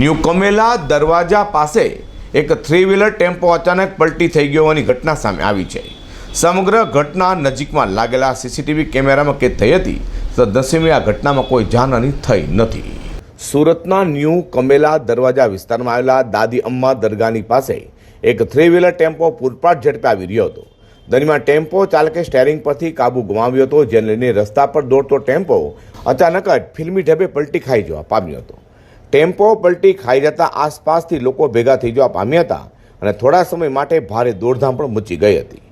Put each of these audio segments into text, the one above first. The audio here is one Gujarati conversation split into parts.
ન્યૂ કમેલા દરવાજા પાસે એક થ્રી વ્હીલર ટેમ્પો અચાનક પલટી થઈ ગયો હોવાની ઘટના સામે આવી છે. સમગ્ર ઘટના નજીકમાં લાગેલા સીસીટીવી કેમેરામાં કેદ થઈ હતી સદનસીબે આ ઘટનામાં કોઈ જાનહાની થઈ નથી. સુરતના ન્યૂ કમેલા દરવાજા વિસ્તારમાં આવેલા દાદી અમ્મા દરગાહની પાસે એક થ્રી વ્હીલર ટેમ્પો પૂરપાટ ઝડપે આવી રહ્યો હતો. દરમિયાન ટેમ્પો ચાલકે સ્ટેરિંગ પરથી કાબુ ગુમાવ્યો હતો, જેને લઈને રસ્તા પર દોડતો ટેમ્પો અચાનક જ ફિલ્મી ઢબે પલટી ખાઈ જવા પામ્યો હતો. ટેમ્પો પલટી ખાઈ જતા આસપાસથી લોકો ભેગા થઈ જવા પામ્યા હતા અને થોડા સમય માટે ભારે દોડધામ પણ મચી ગઈ હતી.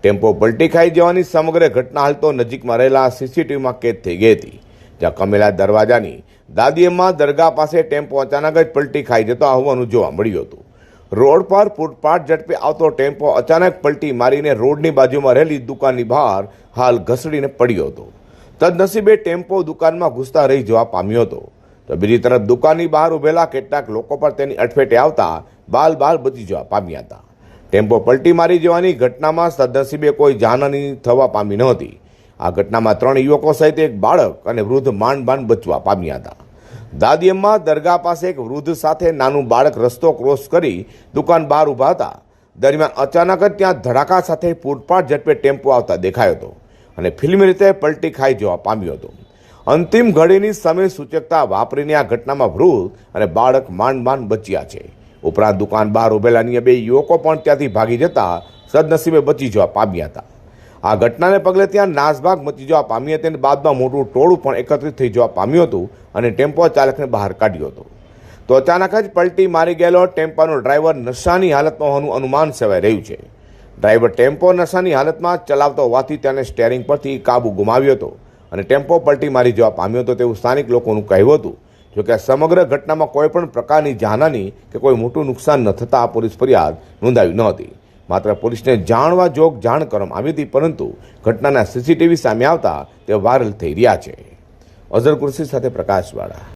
ટેમ્પો પલટી ખાઈ જવાની સમગ્ર ઘટના હાલ તો નજીકમાં રહેલા સીસીટીવીમાં કેદ થઈ ગઈ હતી. જ્યાં કમેલા દરવાજાની દાદીએમાં દરગાહ પાસે ટેમ્પો અચાનક જ પલટી ખાઈ જતો હોવાનું જોવા મળ્યું હતું. રોડ પર ફૂટપાથ ઝડપે આવતો ટેમ્પો અચાનક પલટી મારીને રોડની બાજુમાં રહેલી દુકાનની બહાર હાલ ઘસડીને પડ્યો હતો. તદનસીબે ટેમ્પો દુકાનમાં ઘૂસતા રહી જવા પામ્યો હતો. તો બીજી તરફ દુકાનની બહાર ઉભેલા કેટલાક લોકો પણ તેની અડફેટે આવતા બાલ બાલ બચી જવા પામ્યા હતા. ટેમ્પો પલટી મારી જવાની ઘટનામાં સદનસીબે કોઈ જાનહાની થવા પામી નહોતી આ ઘટનામાં ત્રણ યુવકો સહિત એક બાળક અને વૃદ્ધ માંડ માંડ બચવા પામ્યા હતા. દાદીઅમ્મા દરગાહ પાસે એક વૃદ્ધ સાથે નાનું બાળક રસ્તો ક્રોસ કરી દુકાન બહાર ઊભા હતા. દરમિયાન અચાનક જ ત્યાં ધડાકા સાથે પૂરપાટ ઝડપે ટેમ્પો આવતા દેખાયો હતો અને ફિલ્મી રીતે પલટી ખાઈ જવા પામ્યો હતો. અંતિમ ઘડીની સમય સૂચકતા વાપરીને આ ઘટનામાં વૃદ્ધ અને બાળક માંડ માંડ બચ્યા છે. ઉપરાંત દુકાન બહાર ઉભેલા અન્ય બે યુવકો પણ ત્યાંથી ભાગી જતા સદનસીબે બચી જવા પામ્યા હતા. આ ઘટનાને પગલે ત્યાં નાસભાગ મચી જવા પામી હતી અને બાદમાં મોટું ટોળું પણ એકત્રિત થઈ જવા પામ્યું હતું અને ટેમ્પો ચાલકને બહાર કાઢ્યો હતો. તો અચાનક જ પલટી મારી ગયેલો ટેમ્પાનો ડ્રાઈવર નશાની હાલતમાં હોવાનું અનુમાન સેવાઈ રહ્યું છે. ડ્રાઈવર ટેમ્પો નશાની હાલતમાં ચલાવતો હોવાથી તેને સ્ટેરિંગ પરથી કાબુ ગુમાવ્યો હતો. અને ટેમ્પો પલટી મારી જવા પામ્યો હતો તેવું સ્થાનિક લોકોનું કહેવું હતું. જોકે આ સમગ્ર ઘટનામાં કોઈપણ પ્રકારની જાનહાની કે કોઈ મોટું નુકસાન ન થતાં પોલીસ ફરિયાદ નોંધાવી ન હતી. માત્ર પોલીસને જાણવા જોગ જાણ કરવામાં આવી હતી, પરંતુ ઘટનાના સીસીટીવી સામે આવતા તે વાયરલ થઈ રહ્યા છે. અઝર કુર્સી સાથે પ્રકાશવાળા.